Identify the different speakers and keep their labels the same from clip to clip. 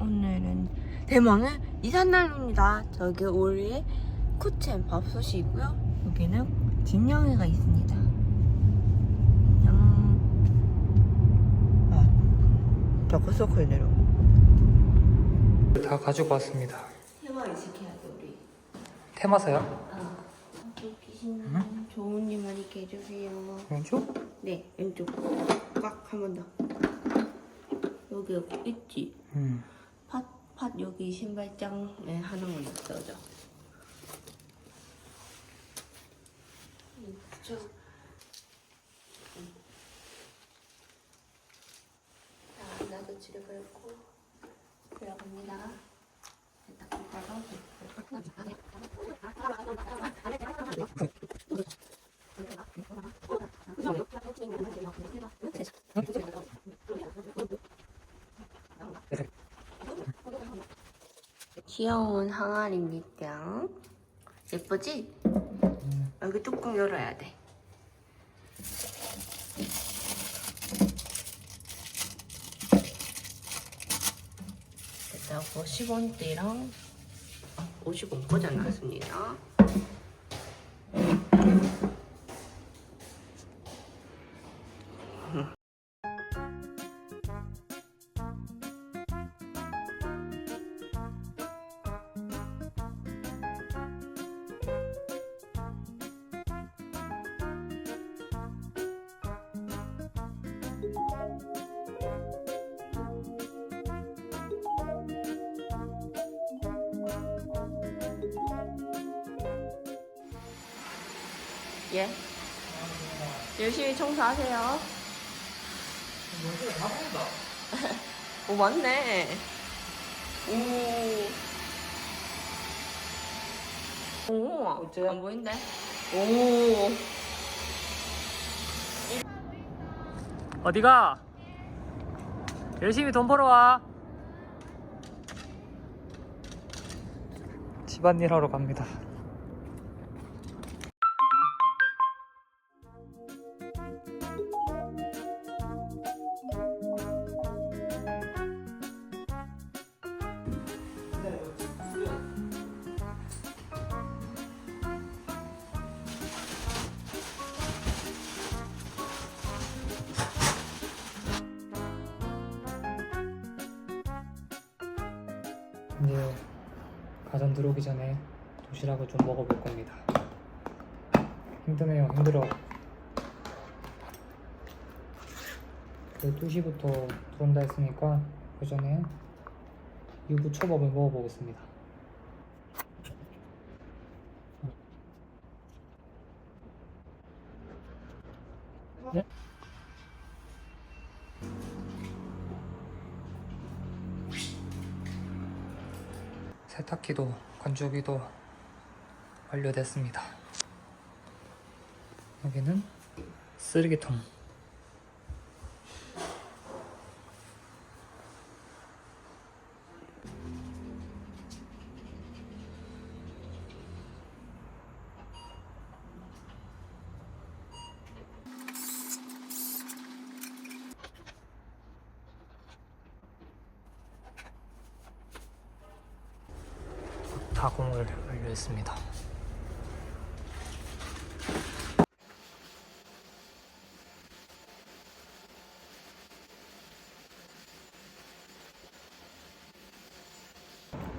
Speaker 1: 오늘은 대망의 이삿날입니다. 저기 올해 쿠첸 밥솥이 있고요. 여기는 진영이가 있습니다. 양... 아, 다크서클 내려.
Speaker 2: 다 가지고 왔습니다.
Speaker 1: 테마 의식해야 돼 우리.
Speaker 2: 테마사요?
Speaker 1: 아, 귀신 좋은 일 많이 해주세요.
Speaker 2: 왼쪽?
Speaker 1: 네, 왼쪽 꽉 한 번 더. 여기 있지?
Speaker 2: 음.
Speaker 1: 팥, 팥 여기 신발장에 하나만 넣어줘. 음, 저. 음. 자, 나도 집에 걸고 들어갑니다. 딱 이따가 귀여운 항아리입니다. 예쁘지? 여기 뚜껑 열어야 돼. 일단 50원대랑 50원 꽂아놨습니다. 예. 열심히 청소하세요. 오, 맞네. 오. 오, 안 보인대? 오.
Speaker 2: 어디가? 열심히 돈 벌어 와. 집안일 하러 갑니다. 가전 들어오기 전에 도시락을 좀 먹어볼 겁니다. 힘드네요, 힘들어. 그 2시부터 들어온다 했으니까 그 전에 유부 초밥을 먹어보겠습니다. 네? 세탁기도 건조기도 완료됐습니다. 여기는 쓰레기통. 다공을 완료했습니다.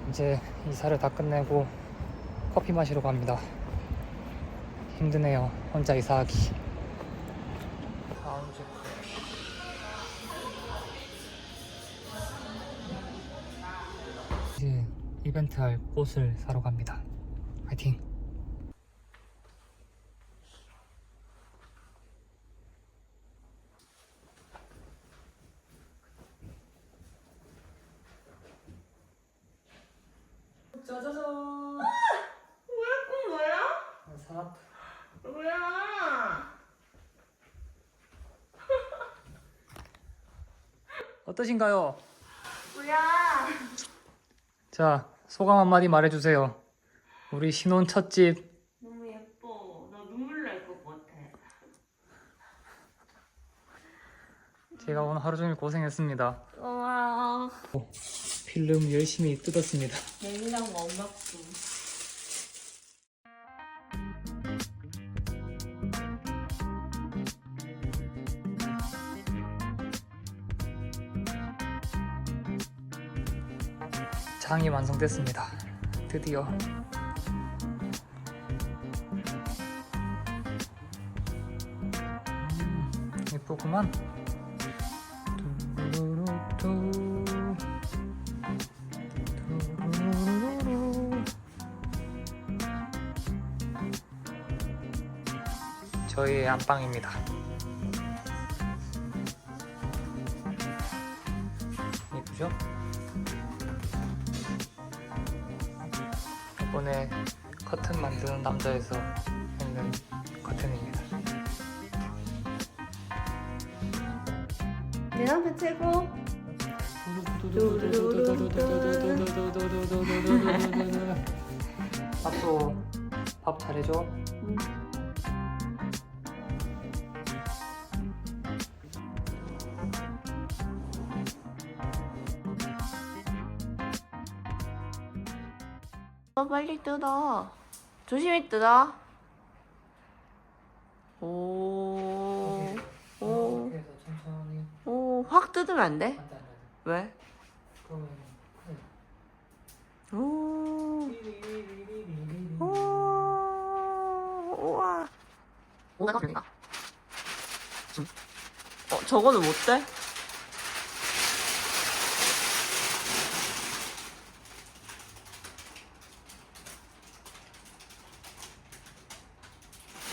Speaker 2: 이제 이사를 다 끝내고 커피 마시러 갑니다. 힘드네요. 혼자 이사하기. 다음 주 이벤트 할 꽃을 사러 갑니다. 화이팅!
Speaker 1: 짜자잔. 뭐야, 꽃 뭐야?
Speaker 2: 사
Speaker 1: 뭐야?
Speaker 2: 어떠신가요?
Speaker 1: 뭐야?
Speaker 2: 자, 소감 한마디 말해주세요. 우리 신혼 첫집
Speaker 1: 너무 예뻐. 나 눈물 날 것 같아.
Speaker 2: 제가 오늘 하루 종일 고생했습니다.
Speaker 1: 고마워.
Speaker 2: 필름 열심히 뜯었습니다.
Speaker 1: 예민한 거 엄마 좀.
Speaker 2: 장이 완성됐습니다. 드디어. 음, 예쁘구만. 저희의 안방입니다. 예쁘죠? 이번에 커튼 만드는 남자에서 있는 커튼입니다.
Speaker 1: 내 남편 최고.
Speaker 2: 밥도 밥 잘해줘.
Speaker 1: 어, 빨리 뜯어. 조심히 뜯어. 오. 오.
Speaker 2: 이렇게 해서 천천히.
Speaker 1: 오, 확 뜯으면 안 돼?
Speaker 2: 안 돼 안 돼.
Speaker 1: 왜?
Speaker 2: 그러면
Speaker 1: 오.
Speaker 2: 큰일.
Speaker 1: 오. 우와. 뭐가 걸린다. 어, 저거는 못 돼?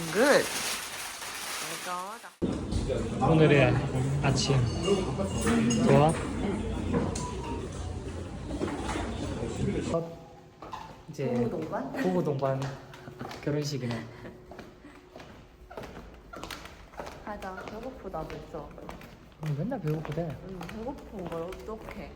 Speaker 1: 굿. 이거다.
Speaker 2: 오늘의 아침 좋아? 이제
Speaker 1: 부부 동반?
Speaker 2: 부부 동반 결혼식이네.
Speaker 1: 하자. 배고프다 벌써.
Speaker 2: 음, 맨날 배고프대.
Speaker 1: 응, 배고픈 걸 어떡해.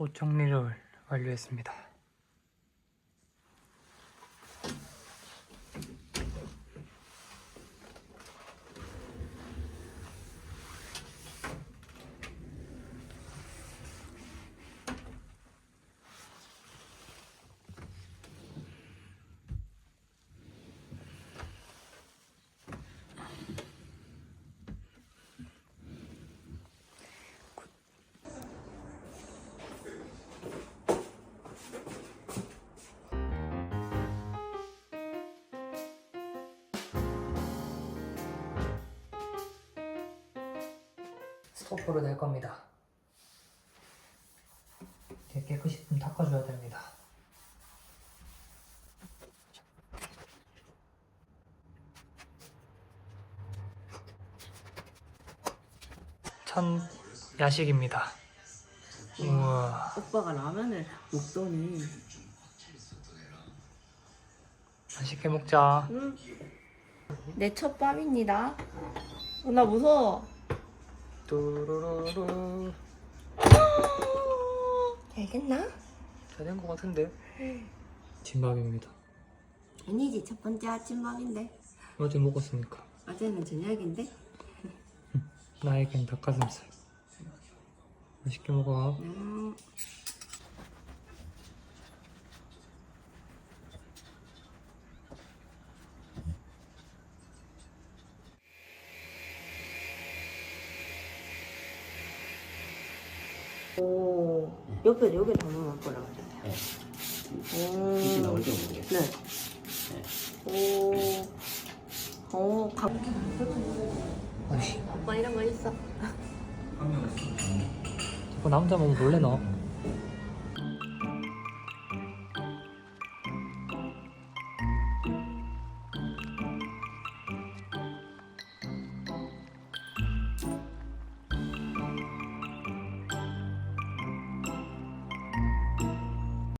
Speaker 2: 옷 정리를 완료했습니다. 스토프로 낼 겁니다. 이렇게 깨끗이 좀 닦아줘야 됩니다. 첫 야식입니다. 우와,
Speaker 1: 오빠가 라면을 먹더니.
Speaker 2: 맛있게 먹자.
Speaker 1: 응. 내첫 밥입니다. 어, 나 무서워.
Speaker 2: 뚜루루루.
Speaker 1: 알겠나?
Speaker 2: 잘 된 것 같은데. 진밥입니다.
Speaker 1: 아니지 첫 번째 아침밥인데
Speaker 2: 어제 먹었으니까.
Speaker 1: 어제는 저녁인데
Speaker 2: 나에겐 닭가슴살. 맛있게 먹어.
Speaker 1: 음, 오 옆에 여기 담아놓을 거라 그랬어요. 오.
Speaker 3: 빛이 나올지 모르겠어요.
Speaker 1: 네. 오. 오, 감.
Speaker 2: 아니,
Speaker 1: 오빠 이런 거 있어.
Speaker 2: 자꾸 남자 몸 몰래 넣어.